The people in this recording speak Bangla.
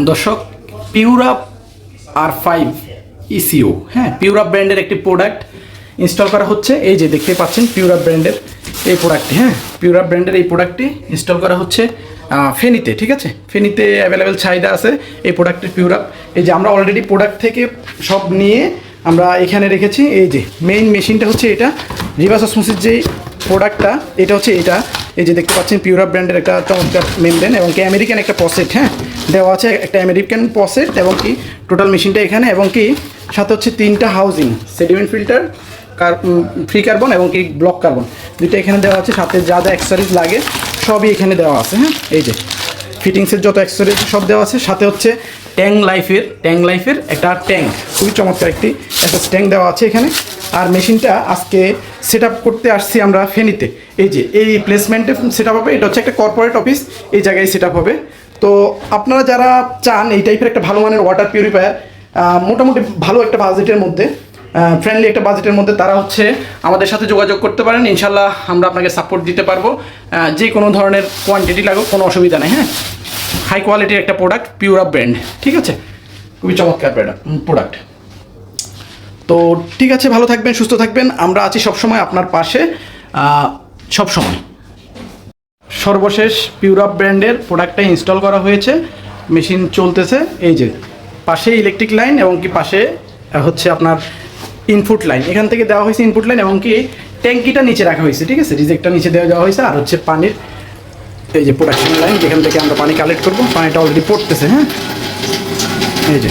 দর্শক পিউরাপ আর ফাইভ ইসিও হ্যাঁ পিউরাপ ব্র্যান্ডের একটি প্রোডাক্ট ইনস্টল করা হচ্ছে। এই যে দেখতে পাচ্ছেন পিউরাপ ব্র্যান্ডের এই প্রোডাক্টটি হ্যাঁ পিউরাপ ব্র্যান্ডের এই প্রোডাক্টটি ইনস্টল করা হচ্ছে ফেনীতে ঠিক আছে? ফেনীতে অ্যাভেলেবেল চাহিদা আছে এই প্রোডাক্টের পিউরাপ এই যে আমরা অলরেডি প্রোডাক্ট থেকে সব নিয়ে আমরা এখানে রেখেছি। এই যে মেইন মেশিনটা হচ্ছে এটা। রিভার্স অসমোসিস যে প্রোডাক্টটা এটা হচ্ছে এটা। এই যে দেখতে পাচ্ছেন পিউরা ব্র্যান্ডের একটা চমৎকার মেমব্রেন এবং কি আমেরিকান একটা পসেট হ্যাঁ? দেওয়া আছে একটা আমেরিকান পসেট এবং কি টোটাল মেশিনটা এখানে এবং কি, সাথে হচ্ছে তিনটা হাউজিং সেডিমেন্ট ফিল্টার কার ফ্রি কার্বন এবং কি ব্লক কার্বন দুইটা এখানে দেওয়া আছে, সাথে যা যা অ্যাক্সেসরিজ লাগে, সবই এখানে দেওয়া আছে হ্যাঁ? এই যে ফিটিংসের যত অ্যাক্সেসরিজ সব দেওয়া আছে, সাথে হচ্ছে ট্যাং লাইফের ট্যাং লাইফের একটা ট্যাঙ্ক খুবই চমৎকার একটি একটা ট্যাঙ্ক দেওয়া আছে এখানে। আর মেশিনটা আজকে সেট করতে আসছি আমরা ফেনীতে। এই যে, এই প্লেসমেন্টে সেট হবে, এটা হচ্ছে একটা কর্পোরেট অফিস এই জায়গায় সেট হবে। তো আপনারা যারা চান এই টাইপের একটা ভালো মানের ওয়াটার পিউরিফায়ার মোটামুটি ভালো একটা বাজেটের মধ্যে ফ্রেন্ডলি একটা বাজেটের মধ্যে তারা হচ্ছে আমাদের সাথে যোগাযোগ করতে পারেন। ইনশাল্লাহ আমরা আপনাকে সাপোর্ট দিতে পারব। যে কোনো ধরনের কোয়ান্টিটি লাগুক, কোনো অসুবিধা নেই হ্যাঁ? হাই কোয়ালিটির একটা প্রোডাক্ট পিউরা ব্র্যান্ড ঠিক আছে? খুবই চমৎকার প্রোডাক্ট তো ঠিক আছে, ভালো থাকবেন, সুস্থ থাকবেন। আমরা আছি সবসময় আপনার পাশে সব সময় সর্বশেষ পিউরাপ ব্র্যান্ডের প্রোডাক্টটা ইনস্টল করা হয়েছে। মেশিন চলতেছে। এই যে, পাশে ইলেকট্রিক লাইন এবং কি পাশে হচ্ছে আপনার ইনপুট লাইন এখান থেকে দেওয়া হয়েছে ইনপুট লাইন এবং কি ট্যাঙ্কিটা নিচে রাখা হয়েছে, ঠিক আছে? রিজেক্টটা নিচে দেওয়া দেওয়া হয়েছে। আর হচ্ছে পানির এই যে প্রোডাকশন লাইন যেখান থেকে আমরা পানি কালেক্ট করব, পানিটা অলরেডি পড়তেছে হ্যাঁ? এই যে